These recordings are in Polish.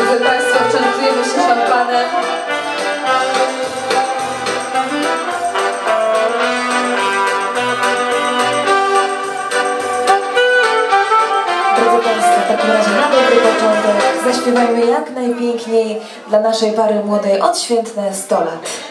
Drodzy Państwo, częstujemy się szampanem. Drodzy Państwo, w takim razie na dobry początek zaśpiewajmy jak najpiękniej dla naszej pary młodej odświętne 100 lat.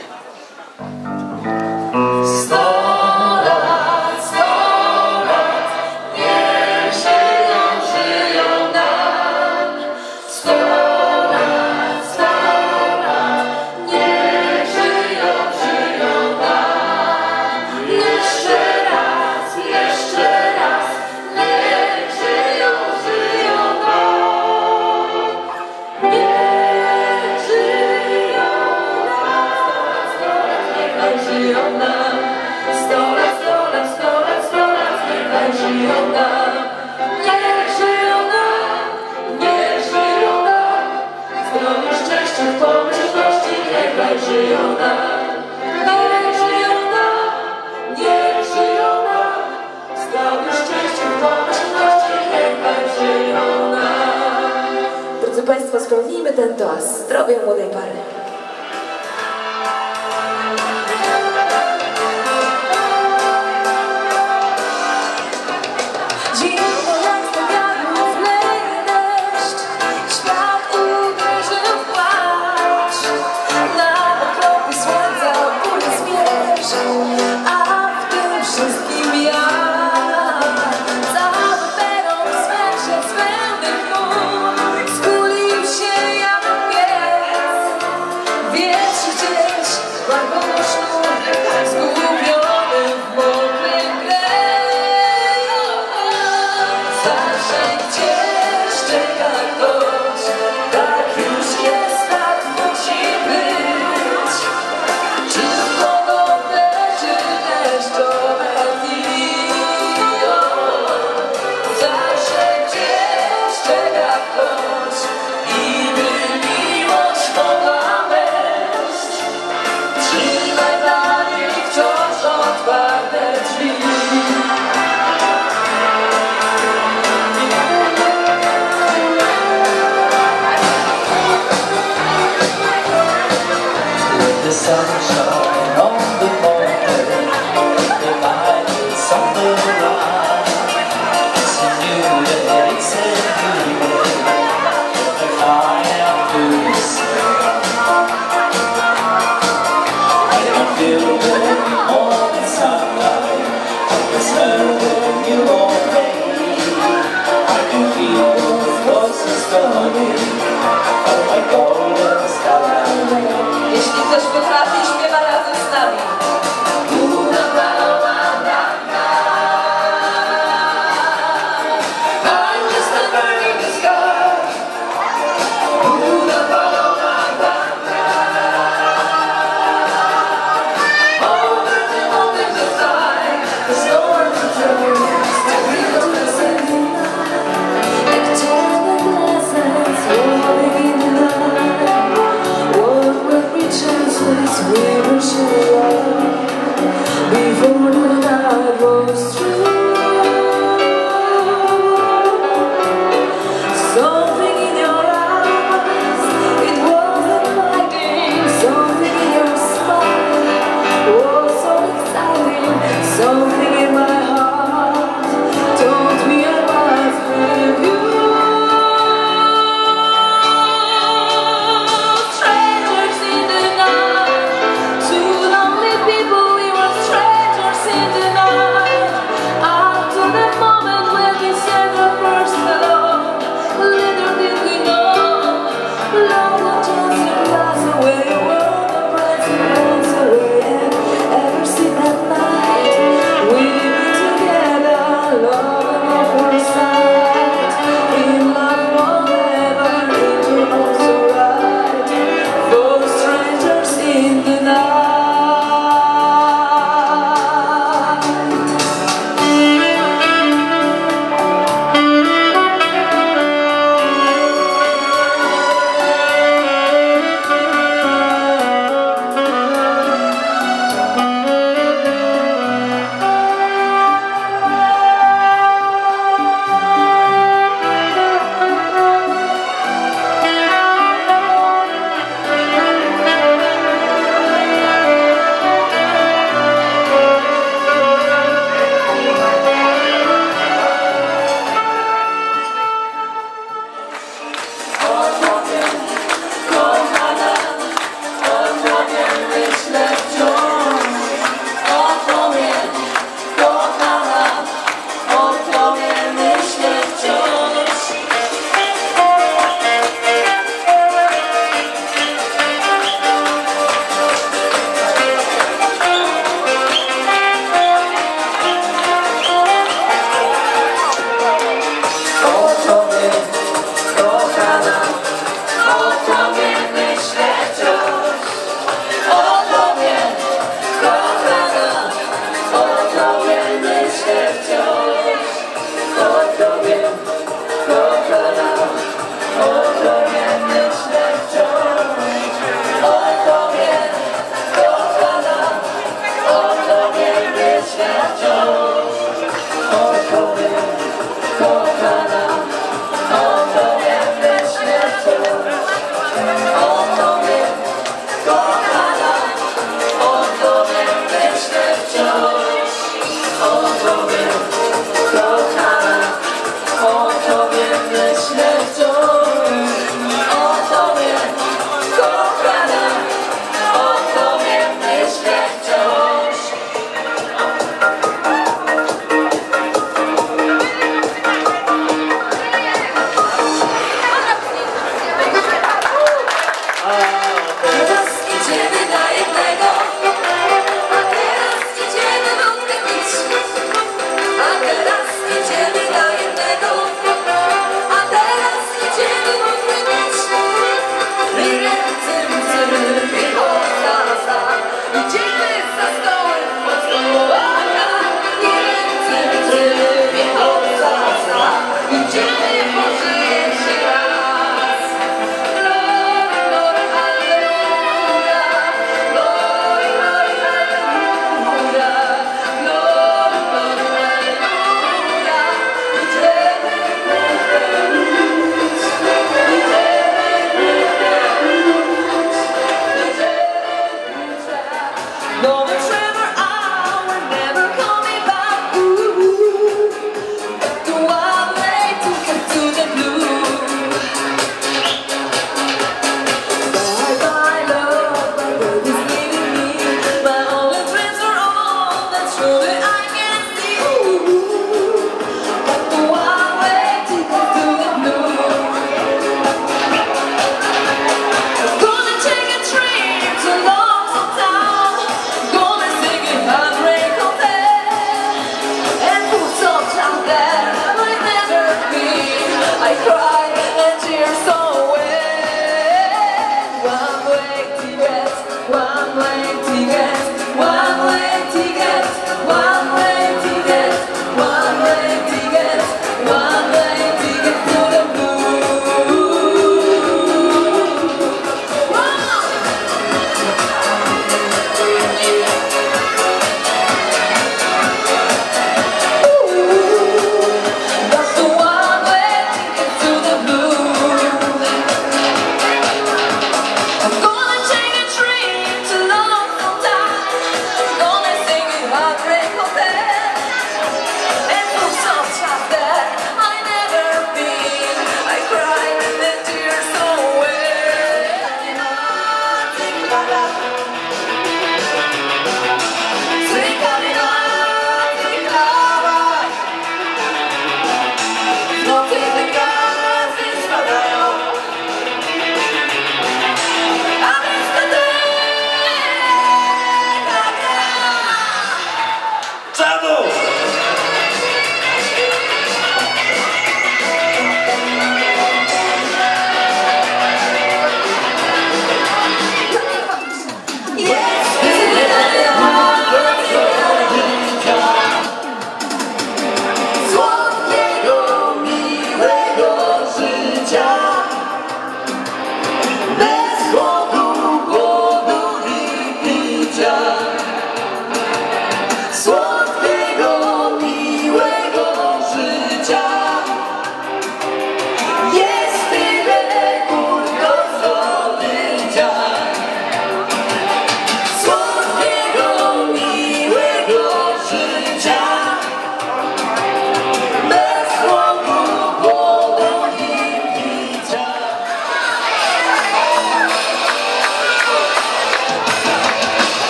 Diz que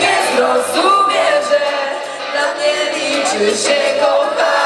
nie zrozumie, że dla mnie liczy się kochanie.